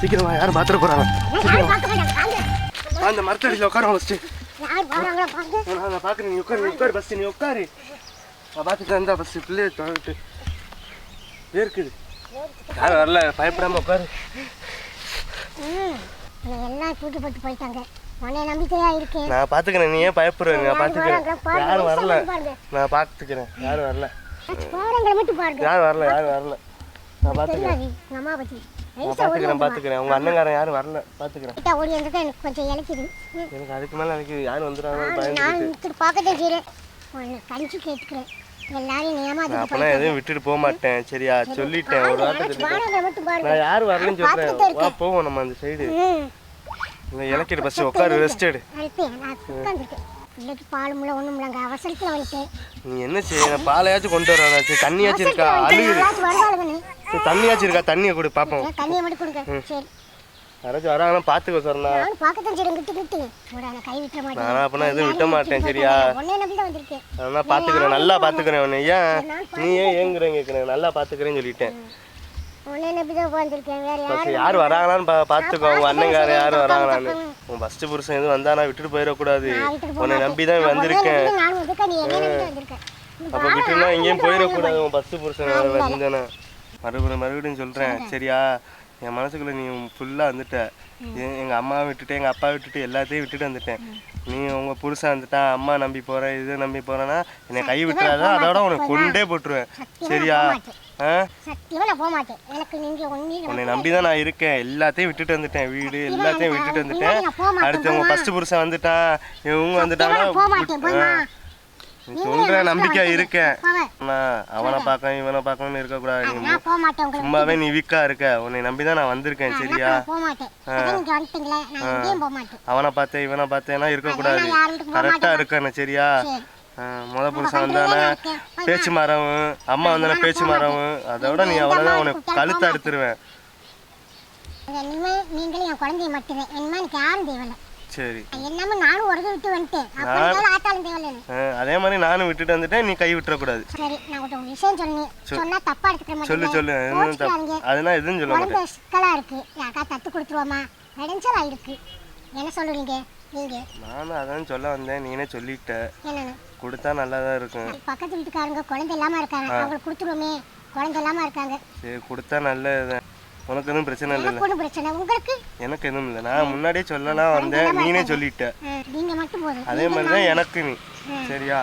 சீக்கிரமா யாரும் பாத்திர போறாங்க. அந்த மரத்தடியில் உட்கார ஃபஸ்ட்டு நான் பார்க்குறேன். நீ உட்காரு நீ உட்காரு ஃபஸ்ட்டு நீ உட்காரு. நான் பார்த்துட்டு இருந்தா ஃபஸ்ட்டு பிள்ளைய தொலைட்டு வேர்க்குது. யாரும் வரல பயப்படாம உட்காரு. எல்லாம் தூக்கி போட்டு போயிட்டாங்க? உன்னை நம்பிக்கையா இருக்கேன். நான் பார்த்துக்கிறேன் நீ ஏன் பயப்படுற? நான்? பாருங்க, யாரும் வரல. நான் பார்த்துக்கிறேன் யாரும் வரல. யாரும் வரல யாரும் வரல. நான் எங்க அம்மா பத்தி நான் பார்த்துக்கிறேன் பார்த்துக்கிறேன் உங்கள் அண்ணங்காரன் யாரும் வரல. பார்த்துக்கிறேன் கிட்ட ஓடி வந்தது எனக்கு கொஞ்சம் இலக்கிது. எனக்கு அதுக்கு மேலே எனக்கு யாரும் வந்துடுறாங்க நான் பயந்துக்கிட்டு இப்படி பார்க்கத்தான் செய்கிறேன் உன்னை நான் அப்போலாம் எதுவும் விட்டுட்டு போக மாட்டேன். சரியா? சொல்லிட்டேன். ஒரு வார்த்தை நான் யாரும் வரலன்னு வா இருக்கேன். போவோம் நம்ம அந்த சைடு. இல்லை இலக்கிட்டு ஃபஸ்ட்டு உட்காரு ரெஸ்ட் எடு. நான் பால் முள்ள ஒன்றும் இல்லைங்க அவசரத்தில் நீ என்ன செய்ய? நான் பாலையாச்சும் கொண்டு வராச்சு தண்ணியாச்சும் இருக்கா? அழுகுது. தண்ணியாச்சும் இருக்கா? தண்ணியை கொடு பார்ப்போம் தண்ணியை மட்டும் கொடுங்க. சரி. யாராச்சும் வராங்கன்னா பார்த்துக்கோ சொன்னா பார்க்கத்தான் நான் கை விட்டுற மாட்டேன். நான் அப்பனா எதுவும் விட்ட மாட்டேன் சரியா? உன்னை நம்பி தான் வந்திருக்கேன். நான் பார்த்துக்கிறேன். நல்லா பார்த்துக்கிறேன் உன்னை. ஏன்? நீ ஏன் ஏங்குறேன் கேட்குறேன் நல்லா பார்த்துக்கிறேன்னு சொல்லிட்டேன். உன்னை நம்பி தான் வந்திருக்கேன் வேற யாரும் யார் வராங்களான்னு பார்த்துக்கோ. அண்ணங்கார யார் வராங்களான்னு. உன் ஃபஸ்ட்டு புருஷன் எதுவும் வந்தானா விட்டுட்டு போயிடக்கூடாது. உன்னை. நம்பி தான் வந்திருக்கேன். அப்போ விட்டுனா எங்கேயும் போயிடக்கூடாது. உன் ஃபஸ்ட்டு புருஷன் வந்தானே. மறுபடியும் மறுபடியும் சொல்கிறேன் சரியா? என் மனசுக்குள்ள நீ ஃபுல்லாக வந்துட்ட. எ- எங்க அம்மாவை விட்டுட்டு எங்க அப்பா விட்டுட்டு எல்லாத்தையும் விட்டுட்டு வந்துட்டேன். நீ உங்க புருஷன் வந்துட்டா அம்மா நம்பி போற இது நம்பி போறேன்னா என்னை கை விட்டுறாத. அதோட உனக்கு கொண்டே போட்டுருவேன். சரியா? உன்னை நம்பி தான் நான் இருக்கேன். எல்லாத்தையும் விட்டுட்டு வந்துட்டேன். வீடு எல்லாத்தையும் விட்டுட்டு வந்துட்டேன். அடுத்து உங்க ஃபர்ஸ்ட் புருஷன் வந்துட்டான். இவங்க வந்துட்டாங்கன்னா நீ சொல்ற நம்பிக்கை இருக்கேன். நான் அவனை பார்க்க இவனை பார்க்கணும்னு நீ போக மாட்டேன். உங்களுக்கு சும்மாவே நீ வீக்கா இருக்க. உன்னை நம்பி தான் நான் வந்திருக்கேன் சரியா? அவனை பார்த்தேன் இவனை பார்த்தேன்னா யார் வீட்டுக்கு போக கரெக்டா இருக்கணும் சரியா? முத புருஷன் வந்தானே பேச்சு மரவும் அம்மா வந்தானே பேச்சு மரவும் அதோட நீ அவ்வளோதான் உனக்கு கழுத்தை அறுத்துருவேன். நீங்களும் என் குழந்தைய மட்டுமே எனக்கு யாரும் தேவையில்லை. சரி. என்னமோ நானும் உறவு விட்டு வந்துட்டேன். அதே மாதிரி நானும் விட்டுட்டு வந்துட்டேன். நீ கை விட்டுறக்கூடாது. சரி நான் ஒரு விஷயம் சொன்னேன். சொன்னா தப்பா எடுத்துக்க சொல்லு சொல்லு. அதெல்லாம் எதுவும் சொல்ல மாட்டேன். சிக்கலா இருக்கு. யாருக்கா தத்து கொடுத்துருவோமா? விளைஞ்சலா இருக்கு. என்ன நீங்க? நானும் அதான் சொல்ல வந்தேன். நீனே சொல்லிட்ட. கொடுத்தா நல்லா தான் இருக்கும் பக்கத்து வீட்டுக்காரங்க குழந்தை இல்லாம இருக்காங்க. அவங்களுக்கு கொடுத்துருவோமே. குழந்தை இல்லாம இருக்காங்க. சரி கொடுத்தா நல்லது. உனக்கு எதுவும் பிரச்சனை எனக்கு ஒன்றும் பிரச்சனை உங்களுக்கு? எனக்கு எதுவும் இல்லை. நான் முன்னாடியே சொல்லலாம் வந்தேன் நீனே சொல்லிட்ட. நீங்க மட்டும் அதே மாதிரி தான் எனக்கு நீ. சரியா?